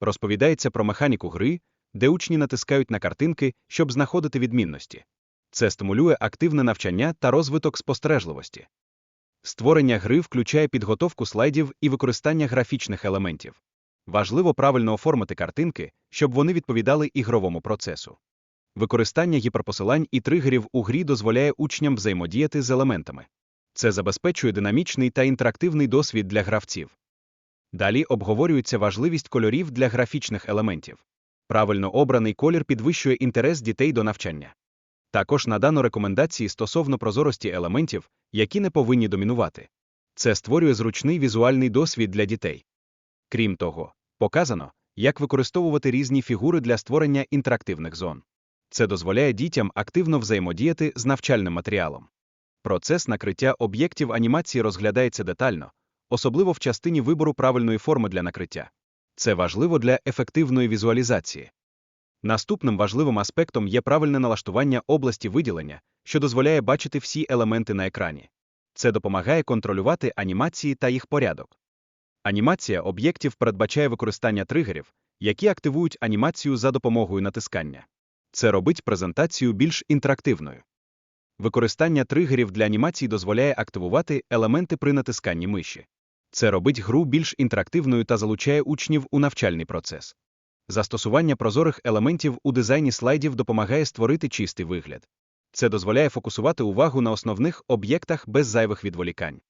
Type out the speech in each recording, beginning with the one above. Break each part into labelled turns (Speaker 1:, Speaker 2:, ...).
Speaker 1: розповідається про механіку гри, де учні натискають на картинки, щоб знаходити відмінності. Це стимулює активне навчання та розвиток спостережливості. Створення гри включає підготовку слайдів і використання графічних елементів. Важливо правильно оформити картинки, щоб вони відповідали ігровому процесу. Використання гіперпосилань і тригерів у грі дозволяє учням взаємодіяти з елементами. Це забезпечує динамічний та інтерактивний досвід для гравців. Далі обговорюється важливість кольорів для графічних елементів. Правильно обраний колір підвищує інтерес дітей до навчання. Також надано рекомендації стосовно прозорості елементів, які не повинні домінувати. Це створює зручний візуальний досвід для дітей. Крім того, показано, як використовувати різні фігури для створення інтерактивних зон. Це дозволяє дітям активно взаємодіяти з навчальним матеріалом. Процес накриття об'єктів анімації розглядається детально, особливо в частині вибору правильної форми для накриття. Це важливо для ефективної візуалізації. Наступним важливим аспектом є правильне налаштування області виділення, що дозволяє бачити всі елементи на екрані. Це допомагає контролювати анімації та їх порядок. Анімація об'єктів передбачає використання тригерів, які активують анімацію за допомогою натискання. Це робить презентацію більш інтерактивною. Використання тригерів для анімації дозволяє активувати елементи при натисканні миші. Це робить гру більш інтерактивною та залучає учнів у навчальний процес. Застосування прозорих елементів у дизайні слайдів допомагає створити чистий вигляд. Це дозволяє фокусувати увагу на основних об'єктах без зайвих відволікань.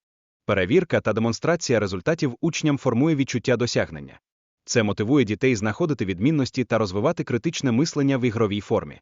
Speaker 1: Перевірка та демонстрація результатів учням формує відчуття досягнення. Це мотивує дітей знаходити відмінності та розвивати критичне мислення в ігровій формі.